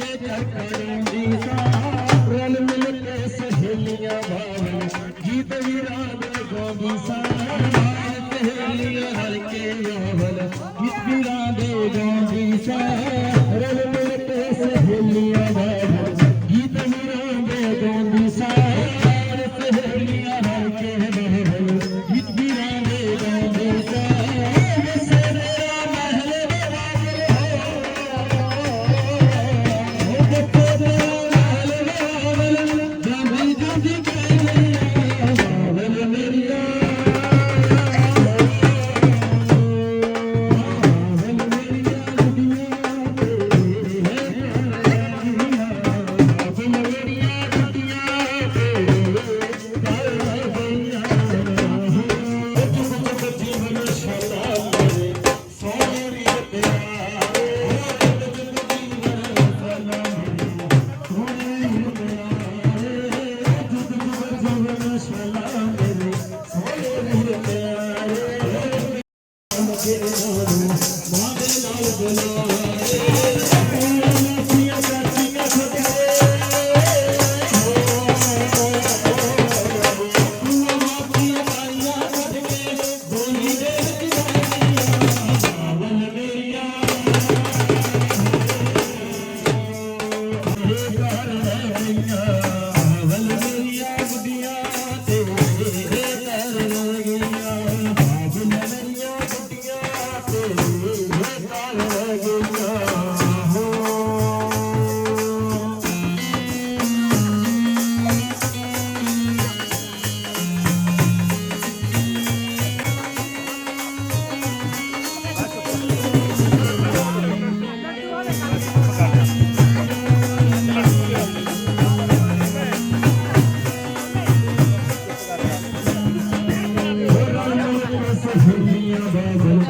चकरंजी सा জন্য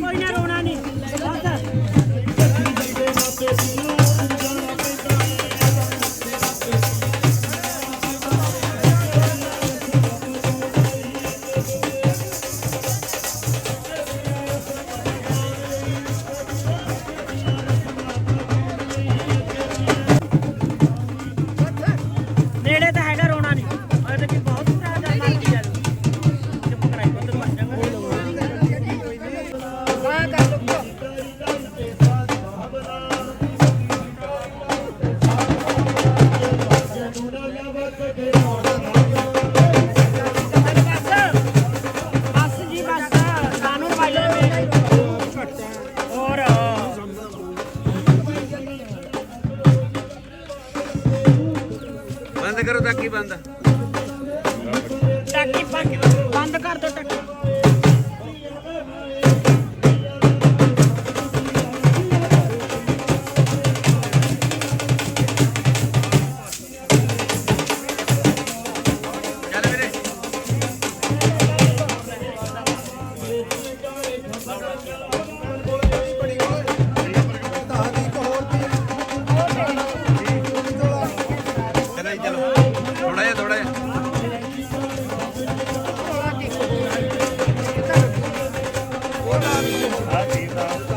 ਕੋਈ ਨਾ ਰੋਣਾ ਨਹੀਂ। ਬਸ। ਬੰਦ ਕਰੋ ਤਾਂ ਕੀ ਬੰਦ ਟਾਕੀ ਬੰਦ ਕਰ ਦੋ ਟਾਕੀ। aqui não